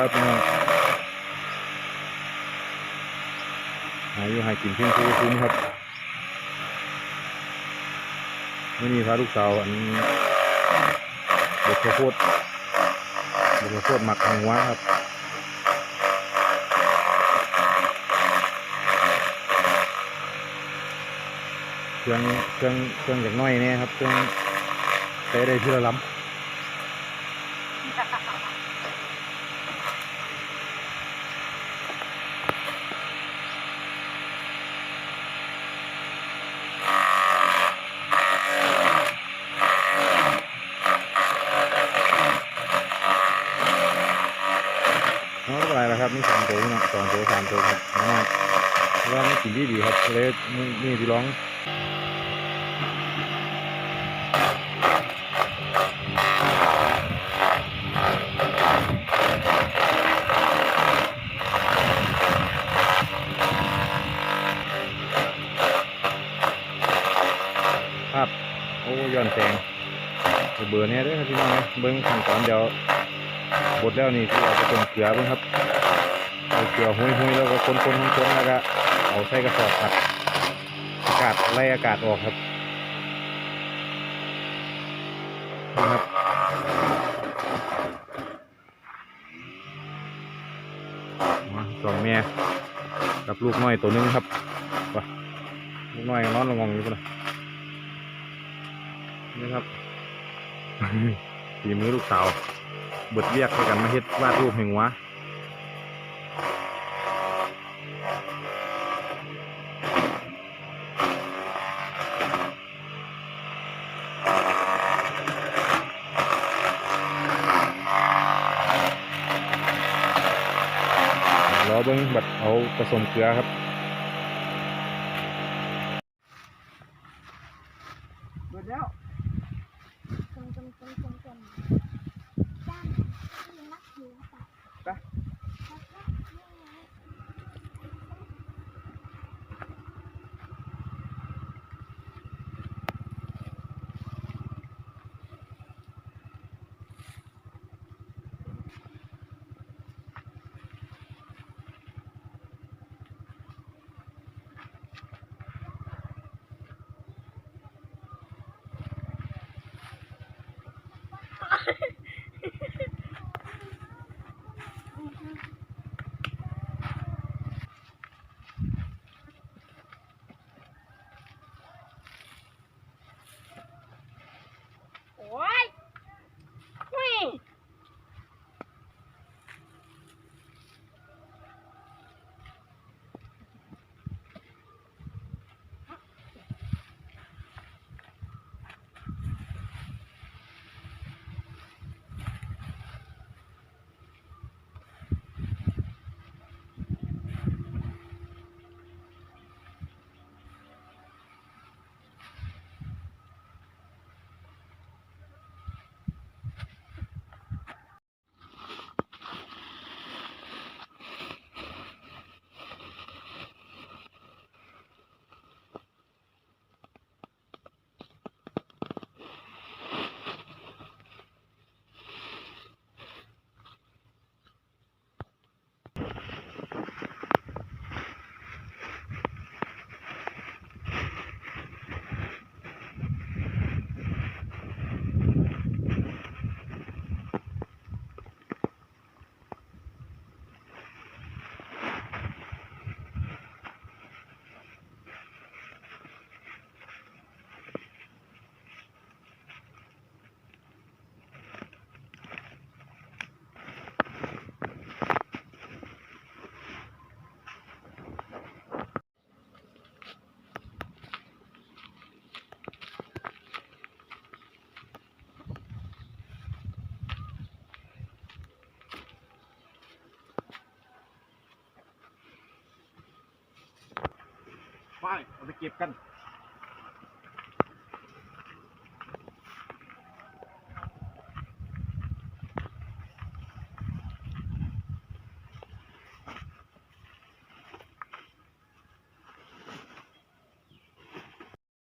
ครับนะหาอยู่หายกินเพียงคู่คุ้มครับไม่มีพาลูกสาวอันบดข้าวโพดบดข้าวโพดหมักหัวครับเครื่องเครื่องเครื่องอย่างน้อยเนี่ยครับเครื่องใช้ได้ที่ละล้ำ น้องอะไรล่ะครับนี่สองตัวนะสองตัวสามตัวครับน้อยเพราะว่ามันกินดีดีครับเลยนี่นี่ที่ร้อง โอ้ย้อนแสงเบื่อเนี่ยด้อครับพี่น้องนะเบิ้งขั้นตอนเดียวบดแล้วนี่คือเอาไปต้มเกลือเพิ่งครับเอาเกลือหุยหุยแล้วก็คนคนคนๆแล้วก็เอาใส่กระสอบครับอากาศไล่อากาศออกครับครับมาสองเมียกับลูกน้อยตัวนึงครับไปลูกน้อยนอนลงงองอยู่ปุ่นนะ นี่ครับฝีมือลูกสาวเบิดเรียกให้กันมาเฮ็ดวาดรูปแห่งวะรอเบิ้งบัดเอาผสมเกลือครับเบิดแล้ว ไปเอาไปเก็บกัน